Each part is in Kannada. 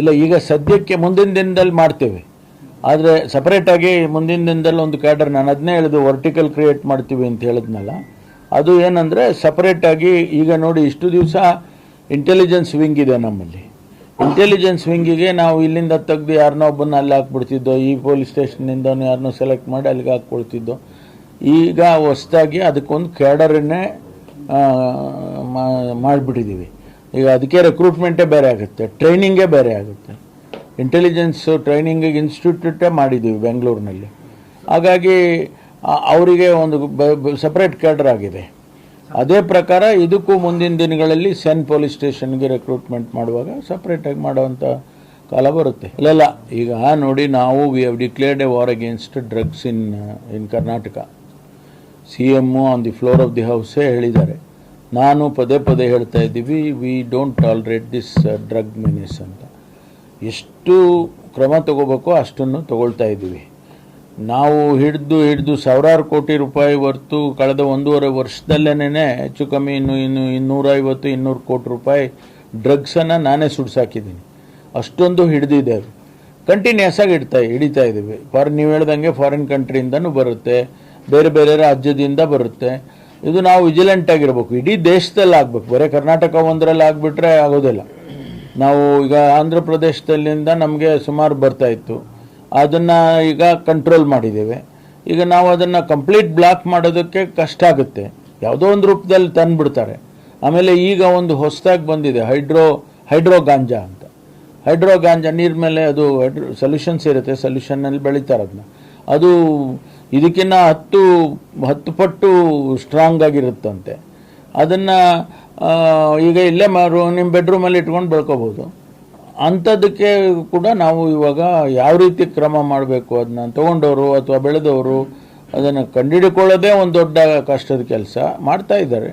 ಇಲ್ಲ, ಈಗ ಸದ್ಯಕ್ಕೆ ಮುಂದಿನ ದಿನದಲ್ಲಿ ಮಾಡ್ತೇವೆ. ಆದರೆ ಸಪ್ರೇಟಾಗಿ ಮುಂದಿನ ದಿನದಲ್ಲಿ ಒಂದು ಕ್ಯಾಡರ್ ನಾನು ಅದನ್ನೇ ಹೇಳಿದ್ದು ವರ್ಟಿಕಲ್ ಕ್ರಿಯೇಟ್ ಮಾಡ್ತೀವಿ ಅಂತ ಹೇಳಿದ್ನಲ್ಲ. ಅದು ಏನಂದರೆ ಸಪ್ರೇಟಾಗಿ ಈಗ ನೋಡಿ ಇಷ್ಟು ದಿವಸ ಇಂಟೆಲಿಜೆನ್ಸ್ ವಿಂಗ್ ಇದೆ ನಮ್ಮಲ್ಲಿ. ಇಂಟೆಲಿಜೆನ್ಸ್ ವಿಂಗಿಗೆ ನಾವು ಇಲ್ಲಿಂದ ತೆಗೆದು ಯಾರನ್ನೋ ಒಬ್ಬನ ಅಲ್ಲಿ ಹಾಕ್ಬಿಡ್ತಿದ್ದೋ, ಈ ಪೊಲೀಸ್ ಸ್ಟೇಷನ್ನಿಂದ ಯಾರನ್ನೋ ಸೆಲೆಕ್ಟ್ ಮಾಡಿ ಅಲ್ಲಿಗೆ ಹಾಕ್ಕೊಳ್ತಿದ್ದೋ, ಈಗ ಹೊಸದಾಗಿ ಅದಕ್ಕೊಂದು ಕ್ಯಾಡರನ್ನೇ ಮಾಡಿಬಿಟ್ಟಿದ್ದೀವಿ. ಈಗ ಅದಕ್ಕೆ ರೆಕ್ರೂಟ್ಮೆಂಟೇ ಬೇರೆ ಆಗುತ್ತೆ ಟ್ರೈನಿಂಗೇ ಬೇರೆ ಆಗುತ್ತೆ. ಇಂಟೆಲಿಜೆನ್ಸ್ ಟ್ರೈನಿಂಗಿಗೆ ಇನ್ಸ್ಟಿಟ್ಯೂಟೇ ಮಾಡಿದ್ದೀವಿ ಬೆಂಗಳೂರಿನಲ್ಲಿ ಹಾಗಾಗಿ ಅವರಿಗೆ ಒಂದು ಸಪ್ರೇಟ್ ಕ್ಯಾಡರ್ ಆಗಿದೆ. ಅದೇ ಪ್ರಕಾರ ಇದಕ್ಕೂ ಮುಂದಿನ ದಿನಗಳಲ್ಲಿ ಸೆನ್ ಪೊಲೀಸ್ ಸ್ಟೇಷನ್ಗೆ ರೆಕ್ರೂಟ್ಮೆಂಟ್ ಮಾಡುವಾಗ ಸಪ್ರೇಟಾಗಿ ಮಾಡುವಂಥ ಕಾಲ ಬರುತ್ತೆ. ಇಲ್ಲ ಈಗ ನೋಡಿ ನಾವು we have declared a war against drugs in in Karnataka C M on the floor of the ಹೌಸೇ ಹೇಳಿದ್ದಾರೆ. ನಾನು ಪದೇ ಪದೇ ಹೇಳ್ತಾ ಇದ್ದೀವಿ we don't tolerate this drug menace ಅಂತ. ಎಷ್ಟು ಕ್ರಮ ತಗೋಬೇಕೋ ಅಷ್ಟನ್ನು ತಗೊಳ್ತಾ ಇದ್ದೀವಿ. ನಾವು ಹಿಡಿದು ಹಿಡಿದು ಸಾವಿರಾರು ಕೋಟಿ ರೂಪಾಯಿ ಹೊರ್ತು ಕಳೆದ ಒಂದೂವರೆ ವರ್ಷದಲ್ಲೇನೆ ಹೆಚ್ಚು ಕಮ್ಮಿ ಇನ್ನು ಇನ್ನು ಇನ್ನೂರೈವತ್ತು, ಇನ್ನೂರು ಕೋಟಿ ರೂಪಾಯಿ ಡ್ರಗ್ಸನ್ನು ನಾನೇ ಸುಡ್ಸಾಕಿದ್ದೀನಿ. ಅಷ್ಟೊಂದು ಹಿಡಿದಿದೆ ಅದು. ಕಂಟಿನ್ಯೂಸ್ ಆಗಿ ಇಡ್ತಾ ಹಿಡಿತಾ ಇದ್ದೀವಿ. ಫಾರಿನ್ ನೀವು ಹೇಳ್ದಂಗೆ ಫಾರಿನ್ ಕಂಟ್ರಿಯಿಂದನೂ ಬರುತ್ತೆ, ಬೇರೆ ಬೇರೆ ರಾಜ್ಯದಿಂದ ಬರುತ್ತೆ. ಇದು ನಾವು ವಿಜಿಲೆಂಟ್ ಆಗಿರ್ಬೇಕು. ಇಡೀ ದೇಶದಲ್ಲಿ ಆಗ್ಬೇಕು. ಬರೀ ಕರ್ನಾಟಕ ಒಂದರಲ್ಲಿ ಆಗಿಬಿಟ್ರೆ ಆಗೋದಿಲ್ಲ. ನಾವು ಈಗ ಆಂಧ್ರ ಪ್ರದೇಶದಲ್ಲಿಂದ ನಮಗೆ ಸುಮಾರು ಬರ್ತಾ ಇತ್ತು. ಅದನ್ನು ಈಗ ಕಂಟ್ರೋಲ್ ಮಾಡಿದ್ದೇವೆ. ಈಗ ನಾವು ಅದನ್ನು ಕಂಪ್ಲೀಟ್ ಬ್ಲಾಕ್ ಮಾಡೋದಕ್ಕೆ ಕಷ್ಟ ಆಗುತ್ತೆ. ಯಾವುದೋ ಒಂದು ರೂಪದಲ್ಲಿ ತಂದುಬಿಡ್ತಾರೆ. ಆಮೇಲೆ ಈಗ ಒಂದು ಹೊಸದಾಗಿ ಬಂದಿದೆ. ಹೈಡ್ರೋ ಹೈಡ್ರೋ ಗಾಂಜಾ ಅಂತ. ಹೈಡ್ರೋ ಗಾಂಜಾ ನೀರ ಮೇಲೆ ಅದು ಹೈಡ್ರೋ ಸೊಲ್ಯೂಷನ್ಸ್ ಇರುತ್ತೆ ಸೊಲ್ಯೂಷನ್ನಲ್ಲಿ ಬೆಳಿತಾರೆ ಅದನ್ನ. ಅದು ಇದಕ್ಕಿಂತ ಹತ್ತು ಹತ್ತು ಪಟ್ಟು ಸ್ಟ್ರಾಂಗ್ ಆಗಿರುತ್ತಂತೆ. ಅದನ್ನು ಈಗ ಇಲ್ಲೇ ಮಾರು ನಿಮ್ಮ ಬೆಡ್ರೂಮಲ್ಲಿ ಇಟ್ಕೊಂಡು ಬೆಳ್ಕೋಬೋದು. ಅಂಥದ್ದಕ್ಕೆ ಕೂಡ ನಾವು ಇವಾಗ ಯಾವ ರೀತಿ ಕ್ರಮ ಮಾಡಬೇಕು ಅದನ್ನ ತೊಗೊಂಡವರು ಅಥವಾ ಬೆಳೆದವರು ಅದನ್ನು ಕಂಡುಹಿಡ್ಕೊಳ್ಳೋದೇ ಒಂದು ದೊಡ್ಡ ಕಷ್ಟದ ಕೆಲಸ ಮಾಡ್ತಾ ಇದ್ದಾರೆ.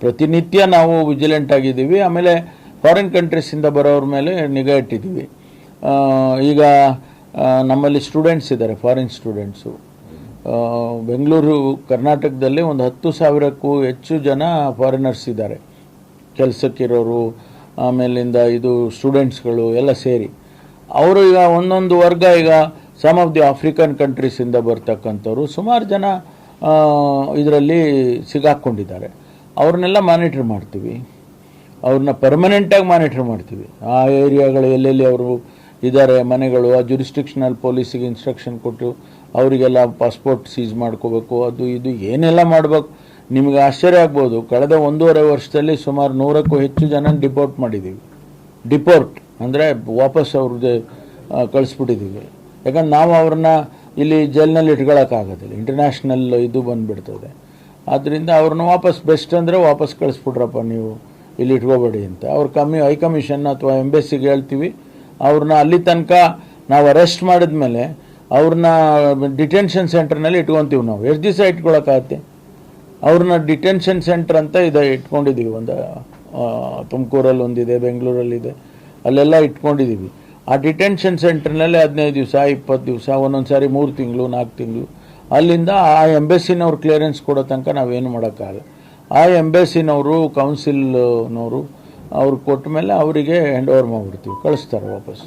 ಪ್ರತಿನಿತ್ಯ ನಾವು ವಿಜಿಲೆಂಟ್ ಆಗಿದ್ದೀವಿ. ಆಮೇಲೆ ಫಾರಿನ್ ಕಂಟ್ರೀಸಿಂದ ಬರೋರ ಮೇಲೆ ನಿಗಾ ಇಟ್ಟಿದ್ದೀವಿ. ಈಗ ನಮ್ಮಲ್ಲಿ ಸ್ಟೂಡೆಂಟ್ಸ್ ಇದ್ದಾರೆ ಫಾರಿನ್ ಸ್ಟೂಡೆಂಟ್ಸು ಬೆಂಗಳೂರು ಕರ್ನಾಟಕದಲ್ಲಿ ಒಂದು ಹತ್ತು ಸಾವಿರಕ್ಕೂ ಹೆಚ್ಚು ಜನ ಫಾರಿನರ್ಸ್ ಇದ್ದಾರೆ. ಕೆಲಸಕ್ಕಿರೋರು, ಆಮೇಲಿಂದ ಇದು ಸ್ಟೂಡೆಂಟ್ಸ್ಗಳು ಎಲ್ಲ ಸೇರಿ. ಅವರು ಈಗ ಒಂದೊಂದು ವರ್ಗ ಈಗ ಸಮ್ ಆಫ್ ದಿ ಆಫ್ರಿಕನ್ ಕಂಟ್ರೀಸಿಂದ ಬರ್ತಕ್ಕಂಥವ್ರು ಸುಮಾರು ಜನ ಇದರಲ್ಲಿ ಸಿಗಾಕ್ಕೊಂಡಿದ್ದಾರೆ ಅವ್ರನ್ನೆಲ್ಲ ಮಾನಿಟ್ರ್ ಮಾಡ್ತೀವಿ. ಅವ್ರನ್ನ ಪರ್ಮನೆಂಟಾಗಿ ಮಾನಿಟ್ರ್ ಮಾಡ್ತೀವಿ. ಆ ಏರಿಯಾಗಳು ಎಲ್ಲೆಲ್ಲಿ ಅವರು ಇದ್ದಾರೆ, ಮನೆಗಳು, ಆ ಜುರಿಸ್ಟಿಕ್ಷನಲ್ ಪೊಲೀಸಿಗೆ ಇನ್ಸ್ಟ್ರಕ್ಷನ್ ಕೊಟ್ಟು ಅವರಿಗೆಲ್ಲ ಪಾಸ್ಪೋರ್ಟ್ ಸೀಸ್ ಮಾಡ್ಕೋಬೇಕು, ಅದು ಇದು ಏನೆಲ್ಲ ಮಾಡಬೇಕು, ನಿಮಗೆ ಆಶ್ಚರ್ಯ ಆಗ್ಬೋದು. ಕಳೆದ ಒಂದೂವರೆ ವರ್ಷದಲ್ಲಿ ಸುಮಾರು ನೂರಕ್ಕೂ ಹೆಚ್ಚು ಜನ ಡಿಪೋರ್ಟ್ ಮಾಡಿದ್ದೀವಿ ಡಿಪೋರ್ಟ್ ಅಂದರೆ ವಾಪಸ್ ಅವ್ರದ್ದು ಕಳಿಸ್ಬಿಟ್ಟಿದ್ದೀವಿ ಯಾಕಂದ್ರೆ ನಾವು ಅವ್ರನ್ನ ಇಲ್ಲಿ ಜೈಲ್ನಲ್ಲಿ ಇಟ್ಕೊಳ್ಳೋಕ್ಕಾಗೋದಿಲ್ಲ ಇಂಟರ್ನ್ಯಾಷನಲ್ ಇದು ಬಂದುಬಿಡ್ತದೆ. ಆದ್ದರಿಂದ ಅವ್ರನ್ನ ವಾಪಸ್ ಬೆಸ್ಟ್ ಅಂದರೆ ವಾಪಸ್ ಕಳಿಸ್ಬಿಟ್ರಪ್ಪ ನೀವು ಇಲ್ಲಿ ಇಟ್ಕೋಬೇಡಿ ಅಂತ. ಅವ್ರ ಕಮ್ಮಿ ಹೈಕಮಿಷನ್ ಅಥವಾ ಎಂಬೆಸ್ಸಿಗೆ ಹೇಳ್ತೀವಿ. ಅವ್ರನ್ನ ಅಲ್ಲಿ ತನಕ ನಾವು ಅರೆಸ್ಟ್ ಮಾಡಿದ್ಮೇಲೆ ಅವ್ರನ್ನ ಡಿಟೆನ್ಷನ್ ಸೆಂಟರ್ನಲ್ಲಿ ಇಟ್ಕೊತೀವಿ ನಾವು. ಎಷ್ಟು ದಿವಸ ಇಟ್ಕೊಳಕ್ಕಾಗತ್ತೆ? ಅವ್ರನ್ನ ಡಿಟೆನ್ಷನ್ ಸೆಂಟರ್ ಅಂತ ಇದೆ ಇಟ್ಕೊಂಡಿದ್ದೀವಿ ಒಂದು ತುಮಕೂರಲ್ಲಿ ಒಂದಿದೆ ಬೆಂಗಳೂರಲ್ಲಿದೆ ಅಲ್ಲೆಲ್ಲ ಇಟ್ಕೊಂಡಿದ್ದೀವಿ ಆ ಡಿಟೆನ್ಷನ್ ಸೆಂಟರ್ನಲ್ಲಿ ಹದಿನೈದು ದಿವಸ, ಇಪ್ಪತ್ತು ದಿವಸ, ಒಂದೊಂದು ಸಾರಿ ಮೂರು ತಿಂಗಳು, ನಾಲ್ಕು ತಿಂಗಳು. ಅಲ್ಲಿಂದ ಆ ಎಂಬೆಸ್ಸಿನವ್ರು ಕ್ಲಿಯರೆನ್ಸ್ ಕೊಡೋ ತನಕ ನಾವೇನು ಮಾಡೋಕ್ಕಾಗಲ್ಲ. ಆ ಎಂಬೆಸ್ಸಿನವರು ಕೌನ್ಸಿಲ್ನವರು ಅವ್ರು ಕೊಟ್ಟ ಮೇಲೆ ಅವರಿಗೆ ಹ್ಯಾಂಡ್ ಓವರ್ ಮಾಡಿಬಿಡ್ತೀವಿ. ಕಳಿಸ್ತಾರೆ ವಾಪಸ್